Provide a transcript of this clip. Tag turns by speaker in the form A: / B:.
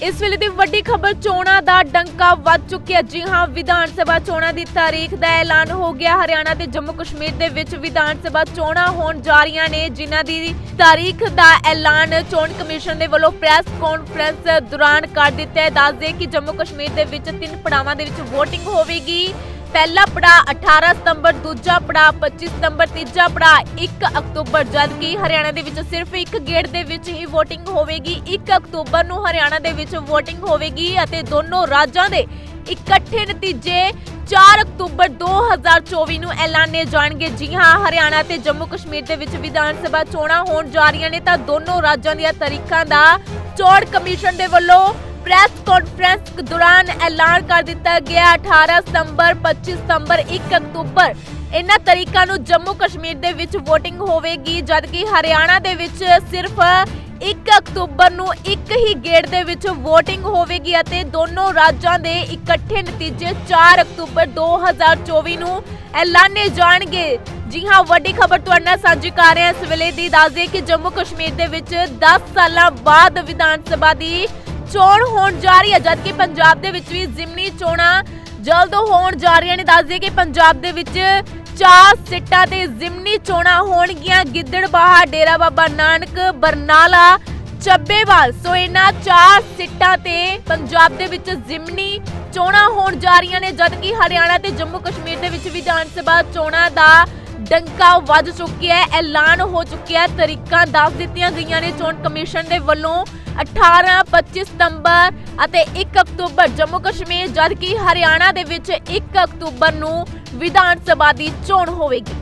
A: ਇਸ ਵੇਲੇ ਦੀ ਵੱਡੀ ਖਬਰ, ਚੋਣਾਂ ਦਾ ਡੰਕਾ ਵੱਜ ਚੁੱਕਿਆ। ਜੀ ਹਾਂ, ਵਿਧਾਨ ਸਭਾ ਚੋਣਾਂ ਦੀ ਤਾਰੀਖ ਦਾ ਐਲਾਨ ਹੋ ਗਿਆ। ਹਰਿਆਣਾ ਤੇ ਜੰਮੂ ਕਸ਼ਮੀਰ ਦੇ ਵਿੱਚ ਵਿਧਾਨ ਸਭਾ ਚੋਣਾਂ ਹੋਣ ਜਾ ਰਹੀਆਂ ਨੇ, ਜਿਨ੍ਹਾਂ ਦੀ ਤਾਰੀਖ ਦਾ ਐਲਾਨ ਚੋਣ ਕਮਿਸ਼ਨ ਦੇ ਵੱਲੋਂ ਪ੍ਰੈਸ ਕਾਨਫਰੰਸ ਦੌਰਾਨ ਕਰ ਦਿੱਤਾ ਹੈ। ਦੱਸਦੇ ਕਿ ਜੰਮੂ ਕਸ਼ਮੀਰ ਦੇ ਵਿੱਚ ਤਿੰਨ ਪੜਾਵਾਂ ਦੇ ਵਿੱਚ VOTING ਹੋਵੇਗੀ। ਪਹਿਲਾ ਪੜਾ 18 ਸਤੰਬਰ, ਦੂਜਾ ਪੜਾ 25 ਸਤੰਬਰ, ਤੀਜਾ ਪੜਾ 1 ਅਕਤੂਬਰ, ਜਦਕਿ ਹਰਿਆਣਾ ਦੇ ਵਿੱਚ ਸਿਰਫ ਇੱਕ ਗੇੜ ਦੇ ਵਿੱਚ ਹੀ VOTING ਹੋਵੇਗੀ। 1 ਅਕਤੂਬਰ ਨੂੰ ਹਰਿਆਣਾ ਦੇ ਵਿੱਚ VOTING ਹੋਵੇਗੀ ਅਤੇ ਦੋਨੋਂ ਰਾਜਾਂ ਦੇ ਇਕੱਠੇ ਨਤੀਜੇ 4 ਅਕਤੂਬਰ 2024 ਨੂੰ ਐਲਾਨੇ ਜਾਣਗੇ। ਜੀ ਹਾਂ, ਹਰਿਆਣਾ ਤੇ ਜੰਮੂ ਕਸ਼ਮੀਰ ਦੇ ਵਿੱਚ ਵਿਧਾਨ ਸਭਾ ਚੋਣਾਂ ਹੋਣ ਜਾ ਰਹੀਆਂ ਨੇ ਤਾਂ ਦੋਨੋਂ ਰਾਜਾਂ ਦੀਆਂ ਤਰੀਕਾਂ ਦਾ ਚੋਣ ਕਮਿਸ਼ਨ ਦੇ ਵੱਲੋਂ ਪ੍ਰੈਸ ਐਲਾਨ ਕਰ ਦਿੱਤਾ ਗਿਆ। 18 ਸਤੰਬਰ 25 ਸਤੰਬਰ 1 ਅਕਤੂਬਰ। ਇਹਨਾਂ ਤਰੀਕਾਂ ਨੂੰ ਜੰਮੂ ਕਸ਼ਮੀਰ ਦੇ ਵਿੱਚ VOTING ਹੋਵੇਗੀ, ਜਦਕਿ ਹਰਿਆਣਾ ਦੇ ਵਿੱਚ ਸਿਰਫ 1 ਅਕਤੂਬਰ ਨੂੰ ਇੱਕ ਹੀ ਗੇੜ ਦੇ ਵਿੱਚ VOTING ਹੋਵੇਗੀ ਅਤੇ ਦੋਨੋਂ ਰਾਜਾਂ ਦੇ ਇਕੱਠੇ ਨਤੀਜੇ 4 ਅਕਤੂਬਰ 2024 ਨੂੰ ਐਲਾਨੇ ਜਾਣਗੇ। ਜੀ ਹਾਂ, ਵੱਡੀ ਖਬਰ ਤੁਹਾਡੇ ਨਾਲ ਸਾਂਝੀ ਕਰ ਰਹੇ ਹਾਂ। ਇਸ ਵੇਲੇ ਦੀ ਦੱਸ ਕਿ ਜੰਮੂ ਕਸ਼ਮੀਰ ਦੇ ਵਿੱਚ 10 ਸਾਲਾਂ ਬਾਅਦ ਵਿਧਾਨ ਸਭਾ ਦੀ ਚੋਣ ਹੋਣ ਜਾ ਰਹੀ ਹੈ, ਜਦਕਿ ਪੰਜਾਬ ਦੇ ਵਿੱਚ ਵੀ ਜ਼ਿਮਨੀ ਚੋਣਾਂ ਜਲਦ ਹੋਣ ਜਾ ਰਹੀਆਂ ਨੇ। ਦੱਸ ਦਈਏ ਕਿ ਪੰਜਾਬ ਦੇ ਵਿੱਚ ਚਾਰ ਸਿੱਟਾਂ ਤੇ ਜ਼ਿਮਨੀ ਚੋਣਾਂ ਹੋਣਗੀਆਂ। ਗਿੱਦੜਬਾਹਾ ਡੇਰਾ ਬਾਬਾ ਨਾਨਕ, ਬਰਨਾਲਾ, ਚੱਬੇਵਾਲ। ਸੋ ਇਹਨਾਂ ਚਾਰ ਸਿੱਟਾਂ ਤੇ ਪੰਜਾਬ ਦੇ ਵਿੱਚ ਜ਼ਿਮਨੀ ਚੋਣਾਂ ਹੋਣ ਜਾ ਰਹੀਆਂ ਨੇ, ਜਦਕਿ ਹਰਿਆਣਾ ਤੇ ਜੰਮੂ ਕਸ਼ਮੀਰ ਦੇ ਵਿੱਚ ਵਿਧਾਨ ਸਭਾ ਚੋਣਾਂ ਦਾ ਡੰਕਾ ਵੱਜ ਚੁੱਕਿਆ ਹੈ, ਐਲਾਨ ਹੋ ਚੁੱਕਿਆ ਤਰੀਕਾਂ ਦੱਸ ਦਿੱਤੀਆਂ ਗਈਆਂ ਨੇ ਚੋਣ ਕਮਿਸ਼ਨ ਦੇ ਵੱਲੋਂ। 18 25 ਸਤੰਬਰ ਅਤੇ 1 ਅਕਤੂਬਰ, ਜੰਮੂ ਕਸ਼ਮੀਰ, ਜਦਕਿ ਹਰਿਆਣਾ ਦੇ ਵਿੱਚ 1 ਅਕਤੂਬਰ ਨੂੰ ਵਿਧਾਨ ਸਭਾ ਦੀ ਚੋਣ ਹੋਵੇਗੀ।